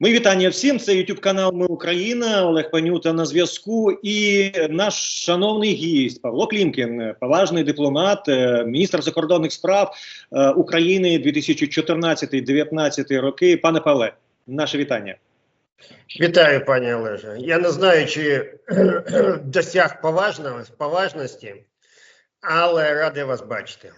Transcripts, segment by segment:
Ми вітання всім. Це YouTube канал Ми Україна, Олег Панюта на зв'язку. І наш шановний гість Павло Клімкін, поважний дипломат, е, міністр закордонних справ е, України 2014-2019 роки. Пане Павле, наше вітання. Вітаю, пані Олеже. Я не знаю, чи досяг поважності, але радий вас бачити.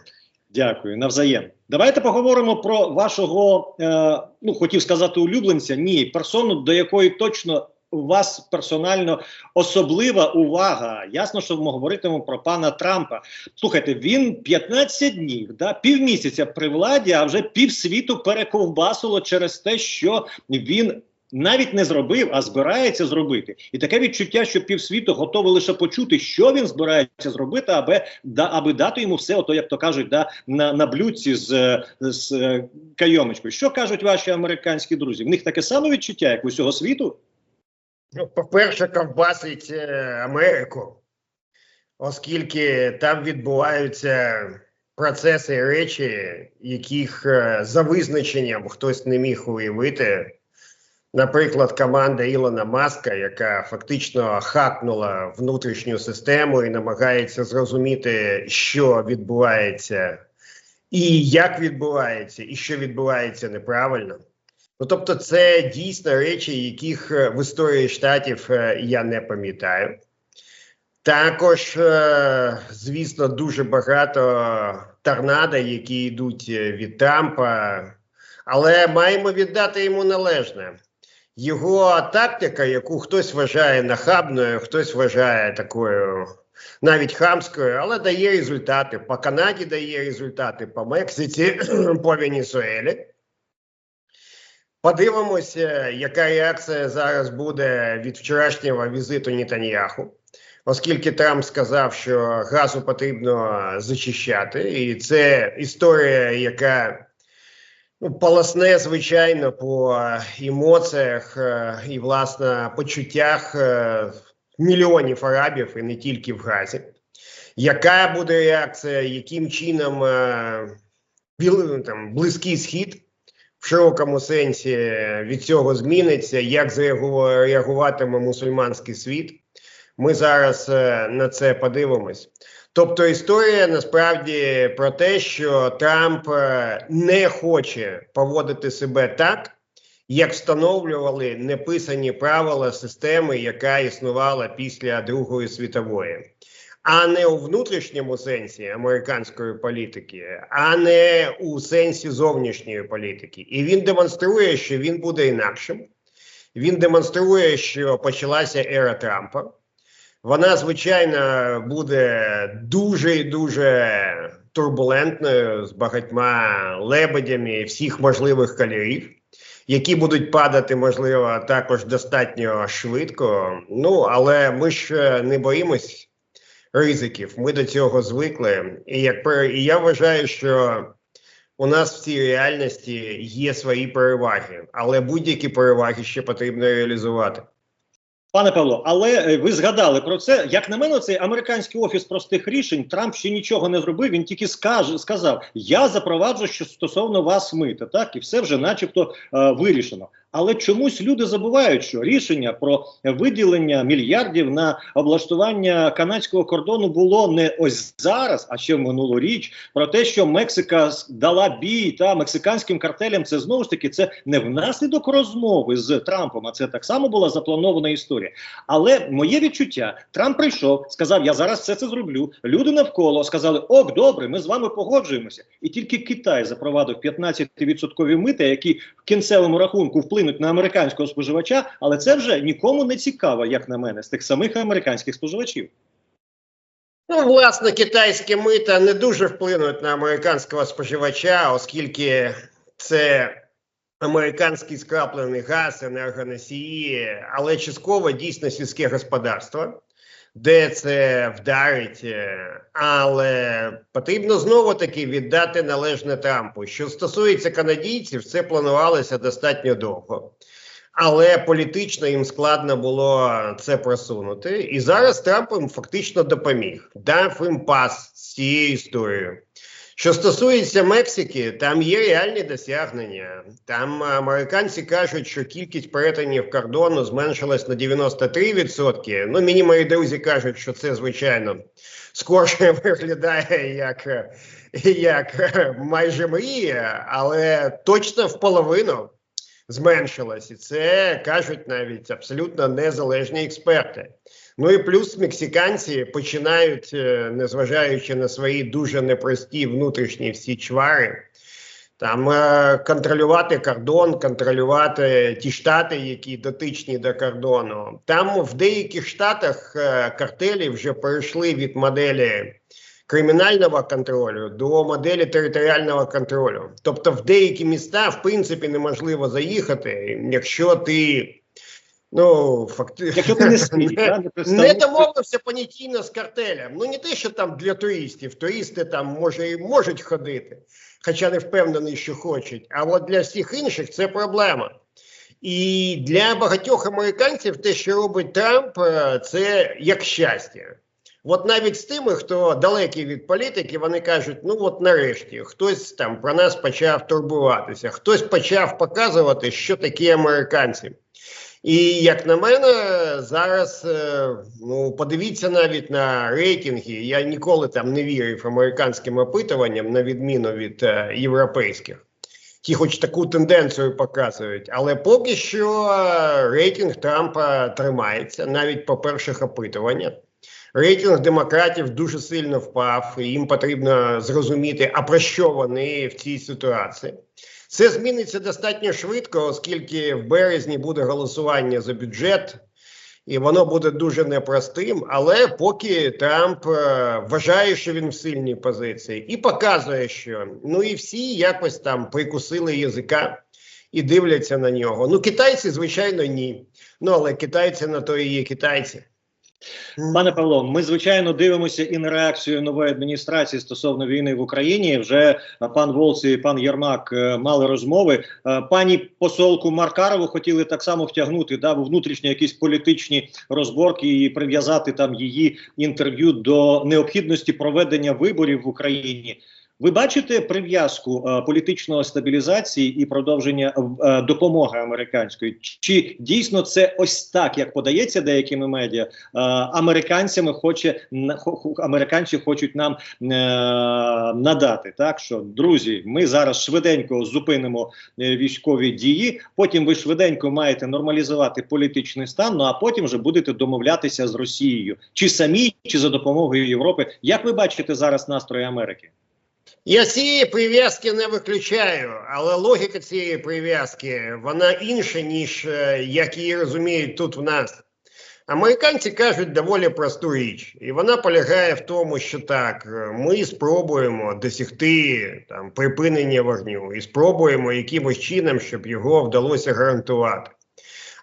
Дякую, навзаєм. Давайте поговоримо про вашого, е, ну хотів сказати, улюбленця. Ні, персону, до якої точно у вас персонально особлива увага. Ясно, що ми говоритимемо про пана Трампа. Слухайте, він 15 днів, да, півмісяця при владі, а вже півсвіту перековбасило через те, що він. Навіть не зробив, а збирається зробити, і таке відчуття, що півсвіту готове лише почути, що він збирається зробити, аби да, аби дати йому все, ото як то кажуть, да на на блюдці з з е, кайомочкою. Що кажуть ваші американські друзі? В них таке саме відчуття, як у всього світу? Ну, по-перше, ковбасить Америку, оскільки там відбуваються процеси речі, яких е, за визначенням хтось не міг уявити. Наприклад, команда Ілона Маска, яка фактично хакнула внутрішню систему і намагається зрозуміти, що відбувається, і як відбувається, і що відбувається неправильно. Ну тобто, це дійсно речі, яких е, в історії штатів е, я не пам'ятаю. Також, е, звісно, дуже багато торнадо, які йдуть від Трампа, але маємо віддати йому належне. Його тактика, яку хтось вважає нахабною, хтось вважає такою навіть хамською, але дає результати. По Канаді дає результати, по Мексиці, по Венесуелі. Подивимося, яка реакція зараз буде від вчорашнього візиту Нетаньяху, оскільки Трамп сказав, що газу потрібно зачищати, і це історія, яка полосне, звичайно, по емоціях і власне почуттях мільйонів арабів, і не тільки в Газі. Яка буде реакція, яким чином там, близький схід? в широкому сенсі від цього зміниться, як реагуватиме мусульманський світ. Ми зараз е, на це подивимось. Тобто історія насправді про те, що Трамп е, не хоче поводити себе так, як встановлювали неписані правила системи, яка існувала після Другої світової а не у внутрішньому сенсі американської політики, а не у сенсі зовнішньої політики. І він демонструє, що він буде інакшим. Він демонструє, що почалася ера Трампа. Вона, звичайно, буде дуже і дуже турбулентною з багатьма лебедями всіх можливих кольорів, які будуть падати, можливо, також достатньо швидко. Ну але ми ж не боїмось ризиків. Ми до цього звикли. І як і я вважаю, що у нас в цій реальності є свої переваги, але будь-які переваги ще потрібно реалізувати. Пане Павло, але е, ви згадали про це. Як на мене, цей американський офіс простих рішень Трамп ще нічого не зробив. Він тільки скаже, сказав: Я запроваджу що стосовно вас мита, так і все вже, начебто, е, вирішено. Але чомусь люди забувають, що рішення про виділення мільярдів на облаштування канадського кордону було не ось зараз, а ще в минулу річ. Про те, що Мексика дала бій та мексиканським картелям, це знову ж таки це не внаслідок розмови з Трампом. А це так само була запланована історія. Але моє відчуття, Трамп прийшов, сказав: Я зараз все це зроблю. Люди навколо сказали: Ок, добре, ми з вами погоджуємося. І тільки Китай запровадив 15% мита, які в кінцевому рахунку вплив вплинуть на американського споживача, але це вже нікому не цікаво, як на мене, з тих самих американських споживачів. Ну, власне, китайські мита не дуже вплинуть на американського споживача, оскільки це американський скраплений газ, енергоносії, але частково дійсно сільське господарство де це вдарить, е, але потрібно знову таки віддати належне Трампу. Що стосується канадійців, це планувалося достатньо довго. Але політично їм складно було це просунути. І зараз Трамп їм фактично допоміг, дав їм пас з цією історією. Що стосується Мексики, там є реальні досягнення. Там американці кажуть, що кількість перетинів кордону зменшилась на 93%. Ну, мені мої друзі кажуть, що це звичайно скорше виглядає як, як майже мрія, але точно в половину зменшилась. І це кажуть навіть абсолютно незалежні експерти. Ну і плюс мексиканці починають, е, незважаючи на свої дуже непрості внутрішні всі чвари, там е, контролювати кордон, контролювати ті штати, які дотичні до кордону. Там в деяких штатах е, картелі вже перейшли від моделі кримінального контролю до моделі територіального контролю. Тобто, в деякі міста в принципі неможливо заїхати, якщо ти. Ну, фактично Якщо ти не свій, не, не не домовився понятійно з картелем. Ну не те, що там для туристів. Туристи там може і можуть ходити, хоча не впевнений, що хочуть. А от для всіх інших це проблема. І для багатьох американців те, що робить Трамп, е, це як щастя. От навіть з тими, хто далекий від політики, вони кажуть: ну от нарешті хтось там про нас почав турбуватися, хтось почав показувати, що такі американці. І як на мене, зараз е, ну подивіться навіть на рейтинги. Я ніколи там не вірив американським опитуванням, на відміну від е, європейських. Ті, хоч таку тенденцію показують, але поки що е, рейтинг Трампа тримається навіть по перших опитуваннях. Рейтинг демократів дуже сильно впав, і їм потрібно зрозуміти, а про що вони в цій ситуації. Це зміниться достатньо швидко, оскільки в березні буде голосування за бюджет, і воно буде дуже непростим. Але поки Трамп е, вважає, що він в сильній позиції, і показує, що ну і всі якось там прикусили язика і дивляться на нього. Ну, китайці, звичайно, ні. Ну але китайці на то і є китайці. Пане Павло, ми звичайно дивимося і на реакцію нової адміністрації стосовно війни в Україні. Вже е, пан Волц і пан Єрмак е, мали розмови. Е, Пані посолку Маркарову хотіли так само втягнути да, в внутрішні якісь політичні розборки і прив'язати там її інтерв'ю до необхідності проведення виборів в Україні. Ви бачите прив'язку е, політичної стабілізації і продовження е, допомоги американської? Чи дійсно це ось так, як подається деякими медіа? Е, американцями хоче хо- американці хочуть нам надати. Так що друзі, ми зараз швиденько зупинимо військові дії. Потім ви швиденько маєте нормалізувати політичний стан. Ну а потім вже будете домовлятися з Росією, чи самі, чи за допомогою Європи. Як ви бачите зараз настрої Америки? Я цієї прив'язки не виключаю, але логіка цієї прив'язки вона інша, ніж е, як її розуміють тут в нас. Американці кажуть доволі просту річ, і вона полягає в тому, що так, е, ми спробуємо досягти там припинення вогню і спробуємо якимось чином, щоб його вдалося гарантувати.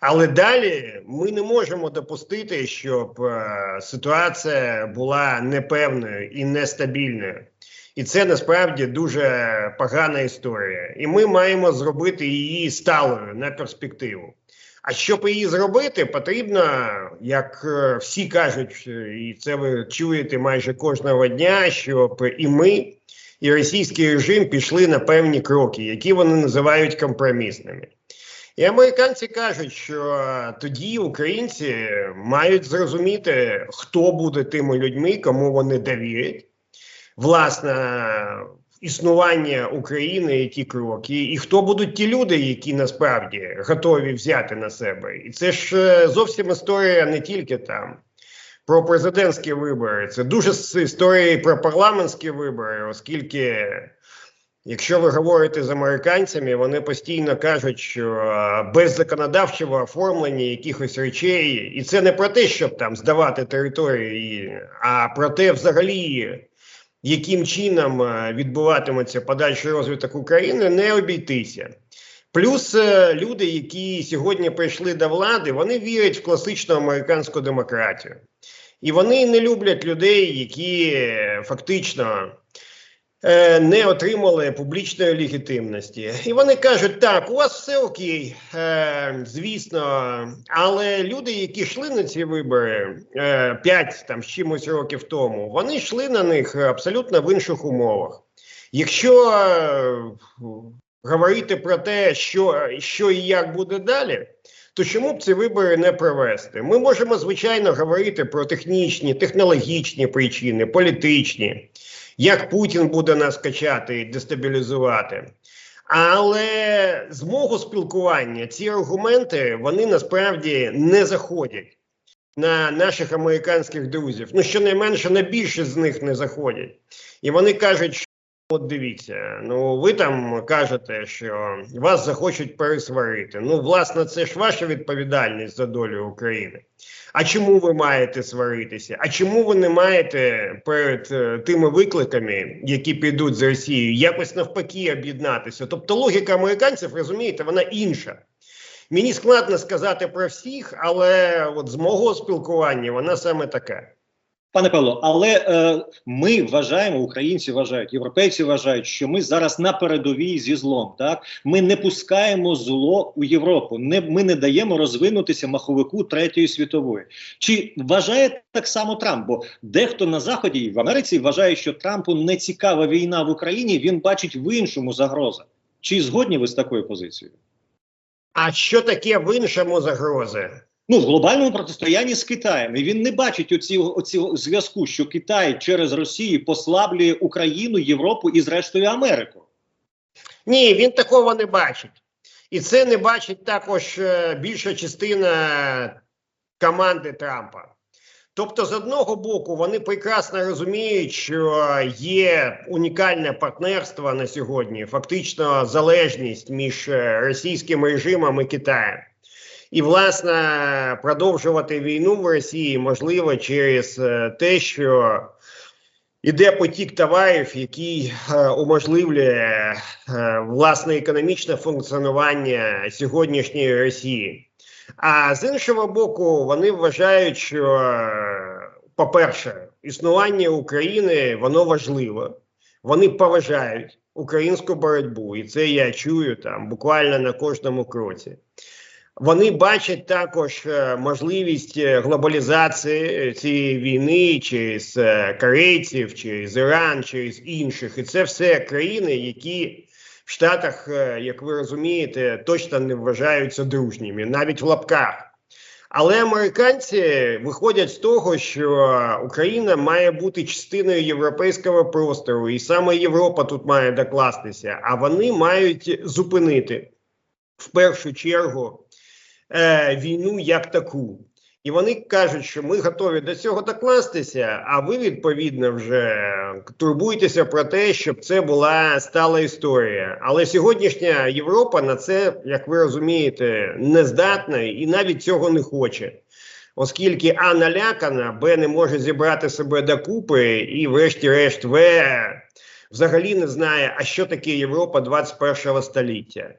Але далі ми не можемо допустити, щоб е, ситуація була непевною і нестабільною. І це насправді дуже погана історія. І ми маємо зробити її сталою на перспективу. А щоб її зробити, потрібно, як е, всі кажуть, е, і це ви чуєте майже кожного дня, щоб і ми, і російський режим пішли на певні кроки, які вони називають компромісними. І американці кажуть, що тоді українці мають зрозуміти, хто буде тими людьми, кому вони довірять власне існування України і ті кроки, і хто будуть ті люди, які насправді готові взяти на себе. І це ж е, зовсім історія не тільки там. Про президентські вибори це дуже с- історія і про парламентські вибори, оскільки, якщо ви говорите з американцями, вони постійно кажуть, що е, без законодавчого оформлення якихось речей, і це не про те, щоб там здавати території, а про те, взагалі, яким чином е, відбуватиметься подальший розвиток України, не обійтися. Плюс е, люди, які сьогодні прийшли до влади, вони вірять в класичну американську демократію. І вони не люблять людей, які е, фактично не отримали публічної легітимності. І вони кажуть: так, у вас все окей, е, звісно, але люди, які йшли на ці вибори е, 5 там з чимось років тому, вони йшли на них абсолютно в інших умовах. Якщо е, говорити про те, що, що і як буде далі, то чому б ці вибори не провести? Ми можемо, звичайно, говорити про технічні, технологічні причини, політичні, як Путін буде нас качати і дестабілізувати. Але з мого спілкування ці аргументи вони насправді не заходять на наших американських друзів. Ну, щонайменше на більшість з них не заходять. І вони кажуть, от дивіться, ну ви там кажете, що вас захочуть пересварити. Ну, власне, це ж ваша відповідальність за долю України. А чому ви маєте сваритися? А чому ви не маєте перед е, тими викликами, які підуть з Росією, якось навпаки об'єднатися? Тобто логіка американців, розумієте, вона інша. Мені складно сказати про всіх, але от з мого спілкування вона саме така. Пане Павло, але е, ми вважаємо, українці вважають, європейці вважають, що ми зараз на передовій зі злом. Так ми не пускаємо зло у Європу. Не ми не даємо розвинутися маховику третьої світової. Чи вважає так само Трамп? Бо дехто на заході і в Америці вважає, що Трампу не цікава війна в Україні. Він бачить в іншому загроза. Чи згодні ви з такою позицією? А що таке в іншому загрози? Ну, в глобальному протистоянні з Китаєм і він не бачить оці, оці зв'язку, що Китай через Росію послаблює Україну, Європу і, зрештою, Америку. Ні, він такого не бачить. І це не бачить також е, більша частина команди Трампа. Тобто, з одного боку, вони прекрасно розуміють, що є унікальне партнерство на сьогодні, фактично залежність між е, російським режимом і Китаєм. І, власне, продовжувати війну в Росії можливо через е, те, що іде потік товарів, який е, уможливлює е, власне економічне функціонування сьогоднішньої Росії. А з іншого боку, вони вважають, що, по-перше, існування України воно важливо. Вони поважають українську боротьбу, і це я чую там буквально на кожному кроці. Вони бачать також е, можливість е, глобалізації цієї війни через е, корейців, через Іран, через інших, і це все країни, які в Штатах, е, як ви розумієте, точно не вважаються дружніми, навіть в лапках. Але американці виходять з того, що Україна має бути частиною європейського простору, і саме Європа тут має докластися, а вони мають зупинити в першу чергу е, війну як таку. І вони кажуть, що ми готові до цього докластися, а ви відповідно вже турбуєтеся про те, щоб це була стала історія. Але сьогоднішня Європа на це, як ви розумієте, не здатна і навіть цього не хоче. Оскільки А налякана, Б не може зібрати себе докупи, і, врешті-решт, В взагалі не знає, а що таке Європа 21 століття.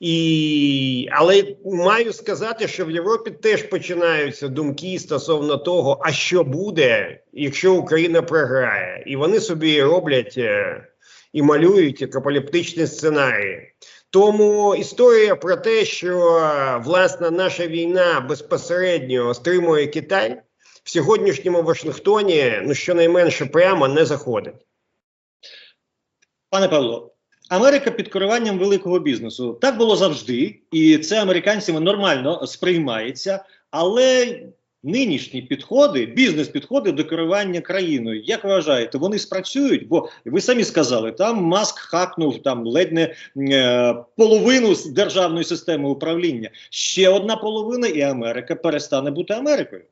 І, але маю сказати, що в Європі теж починаються думки стосовно того, а що буде, якщо Україна програє, і вони собі роблять е, і малюють апокаліптичні сценарії. Тому історія про те, що е, власне наша війна безпосередньо стримує Китай в сьогоднішньому Вашингтоні, ну щонайменше прямо не заходить. Пане Павло, Америка під керуванням великого бізнесу. Так було завжди, і це американцями нормально сприймається. Але нинішні підходи, бізнес-підходи до керування країною, як ви вважаєте, вони спрацюють? Бо ви самі сказали, там маск хакнув там ледь не е, половину державної системи управління. Ще одна половина, і Америка перестане бути Америкою.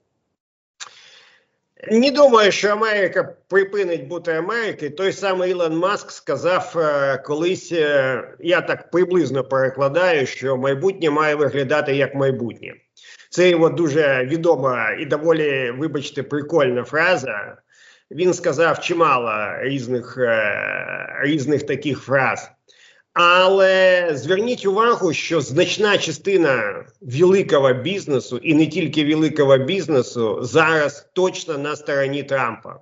Не думаю, що Америка припинить бути Америкою. Той самий Ілон Маск сказав е, колись, е, я так приблизно перекладаю, що майбутнє має виглядати як майбутнє. Це його дуже відома і доволі, вибачте, прикольна фраза. Він сказав чимало різних, е, різних таких фраз. Але зверніть увагу, що значна частина великого бізнесу, і не тільки великого бізнесу, зараз точно на стороні Трампа.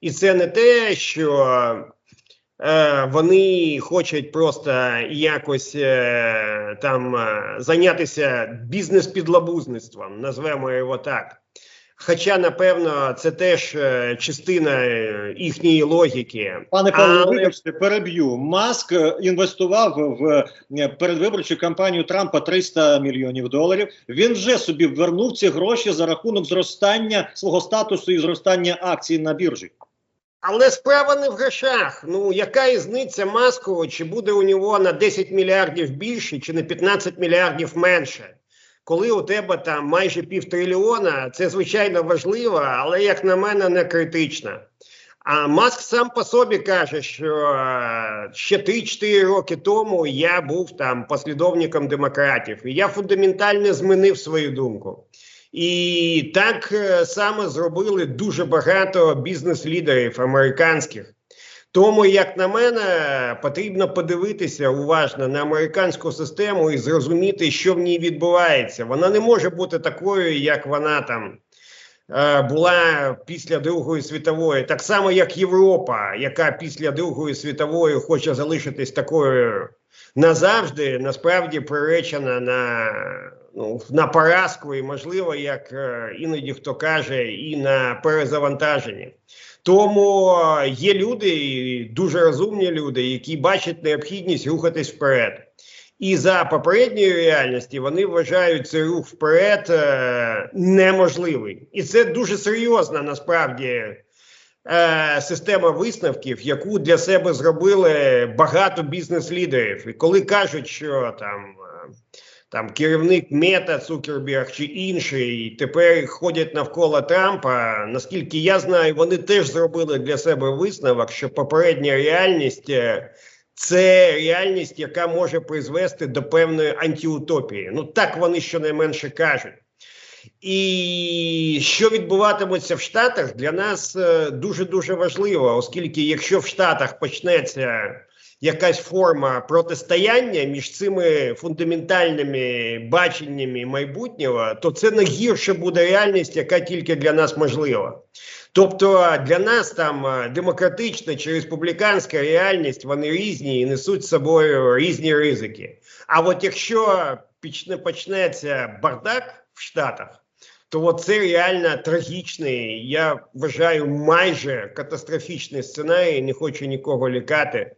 І це не те, що е, вони хочуть просто якось е, там е, зайнятися бізнес-підлабузництвом, назвемо його так. Хоча, напевно, це теж е, частина е, їхньої логіки. Пане Павло, Але- вибачте, переб'ю. Маск е, інвестував в передвиборчу кампанію Трампа 300 мільйонів доларів. Він вже собі вернув ці гроші за рахунок зростання свого статусу і зростання акцій на біржі. Але справа не в грошах. Ну яка різниця маску, чи буде у нього на 10 мільярдів більше, чи на 15 мільярдів менше? Коли у тебе там майже півтрильйона, це звичайно важливо, але як на мене, не критично. А Маск сам по собі каже, що е, ще 3-4 роки тому я був там послідовником демократів, і я фундаментально змінив свою думку. І так е, саме зробили дуже багато бізнес-лідерів американських. Тому, як на мене, потрібно подивитися уважно на американську систему і зрозуміти, що в ній відбувається. Вона не може бути такою, як вона там е, була після Другої світової, так само як Європа, яка після Другої світової хоче залишитись такою назавжди, насправді приречена на, ну, на поразку, і можливо, як е, іноді хто каже, і на перезавантаження. Тому є люди, дуже розумні люди, які бачать необхідність рухатись вперед. І за попередньої реальності вони вважають цей рух вперед е, неможливий. І це дуже серйозна насправді е, система висновків, яку для себе зробили багато бізнес-лідерів. І коли кажуть, що там. е, Там керівник Мета, Цукерберг чи інший тепер ходять навколо Трампа. Наскільки я знаю, вони теж зробили для себе висновок, що попередня реальність е, це реальність, яка може призвести до певної антиутопії. Ну так вони щонайменше кажуть. І що відбуватиметься в Штатах для нас дуже дуже важливо, оскільки якщо в Штатах почнеться якась форма протистояння між цими фундаментальними баченнями майбутнього, то це найгірше буде реальність, яка тільки для нас можлива. Тобто для нас там е, демократична чи республіканська реальність вони різні і несуть з собою різні ризики. А от якщо почне почнеться бардак в Штатах, то от це реально трагічний, я вважаю, майже катастрофічний сценарій. Не хочу нікого лякати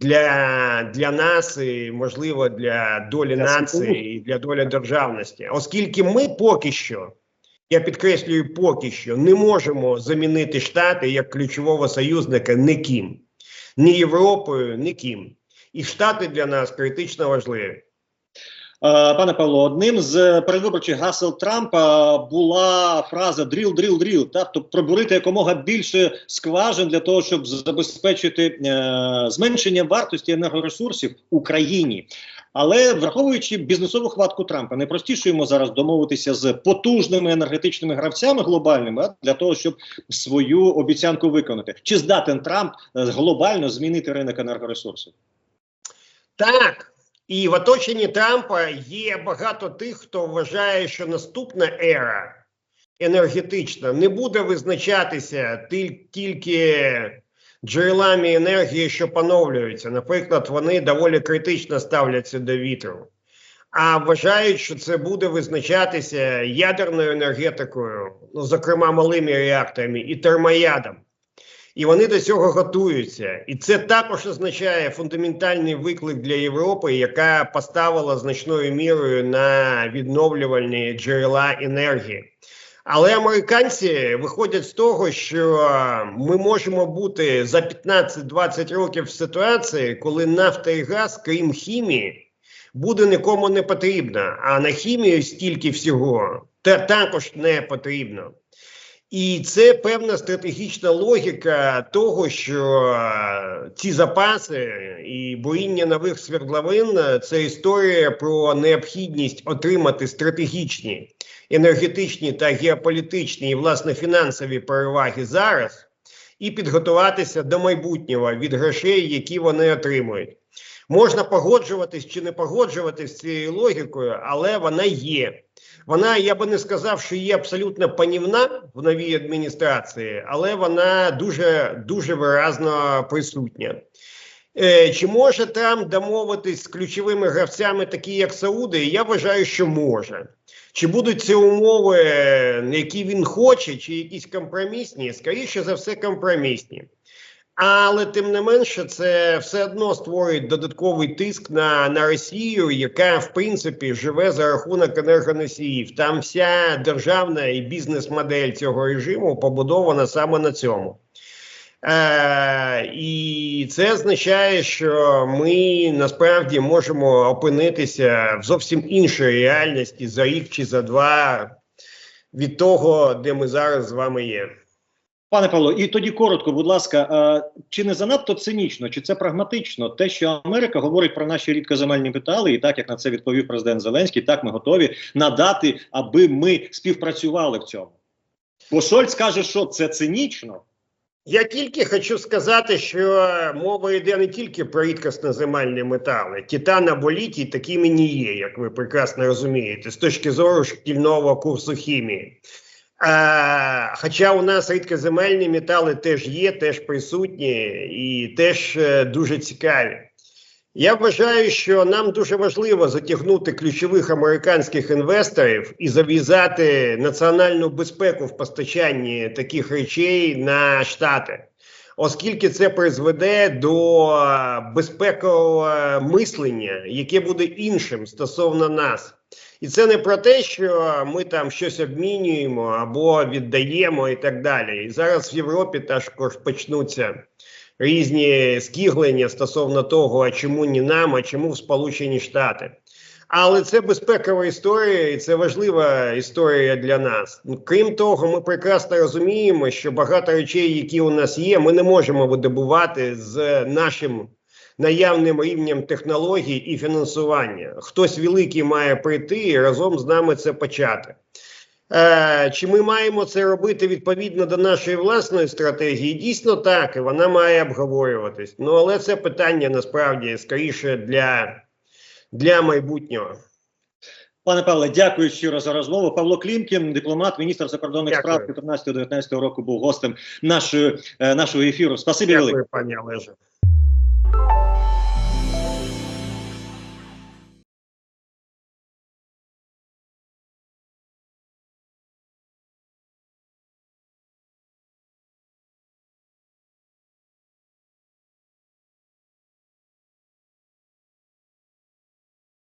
для, для нас і можливо для долі Для нації і для долі державності, оскільки ми поки що. Я підкреслюю, поки що не можемо замінити Штати як ключового союзника ніким. Ні Європою, ніким. І Штати для нас критично важливі. Е, Пане Павло, одним з передвиборчих гасел Трампа була фраза дріл, дріл, дріл, тобто пробурити якомога більше скважин для того, щоб забезпечити е, зменшення вартості енергоресурсів Україні. Але враховуючи бізнесову хватку Трампа, найпростіше йому зараз домовитися з потужними енергетичними гравцями глобальними для того, щоб свою обіцянку виконати. Чи здатен Трамп е, глобально змінити ринок енергоресурсів? Так. І в оточенні Трампа є багато тих, хто вважає, що наступна ера енергетична не буде визначатися тіль- тільки джерелами енергії, що поновлюються. Наприклад, вони доволі критично ставляться до вітру. А вважають, що це буде визначатися ядерною енергетикою, ну, зокрема малими реакторами і термоядом. І вони до цього готуються. І це також означає фундаментальний виклик для Європи, яка поставила значною мірою на відновлювальні джерела енергії. Але американці виходять з того, що ми можемо бути за 15-20 років в ситуації, коли нафта і газ, крім хімії, буде нікому не потрібна. А на хімію стільки всього та також не потрібно. І це певна стратегічна логіка того, що е, ці запаси і боїння нових свердловин е, це історія про необхідність отримати стратегічні енергетичні та геополітичні і власне фінансові переваги зараз і підготуватися до майбутнього від грошей, які вони отримують. Можна погоджуватись чи не погоджуватись з цією логікою, але вона є. Вона, я би не сказав, що є абсолютно панівна в новій адміністрації, але вона дуже дуже виразно присутня. Е, Чи може Трамп домовитись з ключовими гравцями, такі як Сауди? Я вважаю, що може. Чи будуть ці умови, е, які він хоче, чи якісь компромісні? Скоріше за все, компромісні. Але тим не менше, це все одно створює додатковий тиск на, на Росію, яка в принципі живе за рахунок енергоносіїв. Там вся державна і бізнес-модель цього режиму побудована саме на цьому. Е, і це означає, що ми насправді можемо опинитися в зовсім іншій реальності за рік чи за два від того, де ми зараз з вами є. Пане Павло, і тоді коротко, будь ласка, е, чи не занадто цинічно, чи це прагматично? Те, що Америка говорить про наші рідкоземельні метали, і так як на це відповів президент Зеленський, так ми готові надати, аби ми співпрацювали в цьому. Бо Шольц каже, що це цинічно. Я тільки хочу сказати, що мова йде не тільки про рідкосноземельні метали. Титан або літій такими не є, як ви прекрасно розумієте, з точки зору шкільного курсу хімії. А, хоча у нас рідкоземельні метали теж є, теж присутні і теж е, дуже цікаві. Я вважаю, що нам дуже важливо затягнути ключових американських інвесторів і зав'язати національну безпеку в постачанні таких речей на штати, оскільки це призведе до е, безпекового мислення, яке буде іншим стосовно нас. І це не про те, що ми там щось обмінюємо або віддаємо і так далі. І зараз в Європі також почнуться різні скіглення стосовно того, а чому не нам, а чому в Сполучені Штати. Але це безпекова історія, і це важлива історія для нас. Крім того, ми прекрасно розуміємо, що багато речей, які у нас є, ми не можемо видобувати з нашим наявним рівнем технологій і фінансування. Хтось великий має прийти і разом з нами це почати. Е, Чи ми маємо це робити відповідно до нашої власної стратегії? Дійсно так, і вона має обговорюватись. Ну але це питання насправді скоріше для, для майбутнього. Пане Павле, дякую щиро за розмову. Павло Клімкін, дипломат, міністр закордонних справ 14-19 року, був гостем нашої, е, нашого ефіру. Спасибі велике. Дякую, пані Олеже.